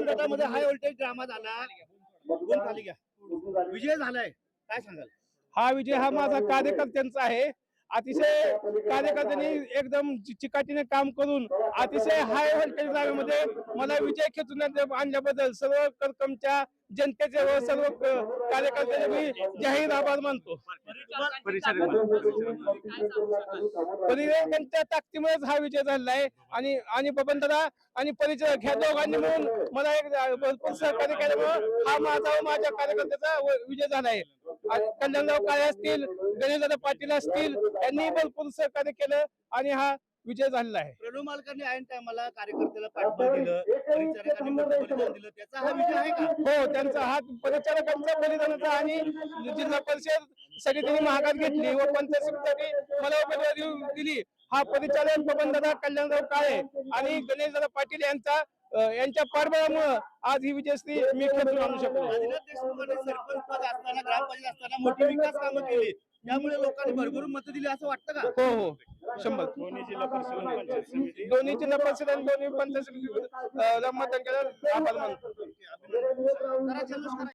गटामध्ये high voltage drama झाला विजय झालाय काय सांगाल हा विजय हा माझा कार्यकर्त्यांचा आहे अतिशय कार्यकर्त्यांनी एकदम चिकाटीने काम करून अतिशय हाय व्होल्टेज जागेमध्ये मला विजय खेचून आणल्या- आणल्याबद्दल सर्व करकमच्या जनतेचे व सर्व कार्यकर्त्यांचे मी जाहीर आभार मानतो. परिवर्तनच्या ताकदीमुळेच हा विजय झालेला आहे. आणि आणि बबनदादा आणि परिचय ह्या दोघांनी मिळून मला एक भरपूर सहकार्य केल्यामुळे हा माझा व माझ्या कार्यकर्त्याचा विजय झाला आहे. कल्याणराव काळे असतील गणेशदादा पाटील असतील यांनी भरपूर सहकार्य केलं आणि हा विजय झालेला आहे. प्रणव मालकांनी ऐन टायमाला कार्यकर्त्याला पाठबळ दिलं त्याचा हा विजय आहे का? हो त्यांचा हात परिचारकांचा बलिदानाचा आणि जिल्हा परिषदसाठी त्यांनी महागात घेतली व पंचायत समितीसाठी मला उमेदवारी दिली. हा परिचालक बबनदादा कल्याणराव काळे आणि गणेशदादा पाटील यांचा यांच्या पाठबळामुळे आज ही विजयश्री मी खेचून आणू देशमुखांनी सरपंच पद असताना ग्रामपंचायत असताना मोठी विकास कामं केली. त्यामुळे लोकांनी भरभरून मतं दिली असं वाटतं का? हो हो. शंभर. दोन्ही जिल्हा परिषद आणि पंचायत समिती. दोन्ही जिल्हा परिषद आणि दोन्ही पंचायत समिती अं, मतदान केलं आभार मानतो करा, जल्लोष करा.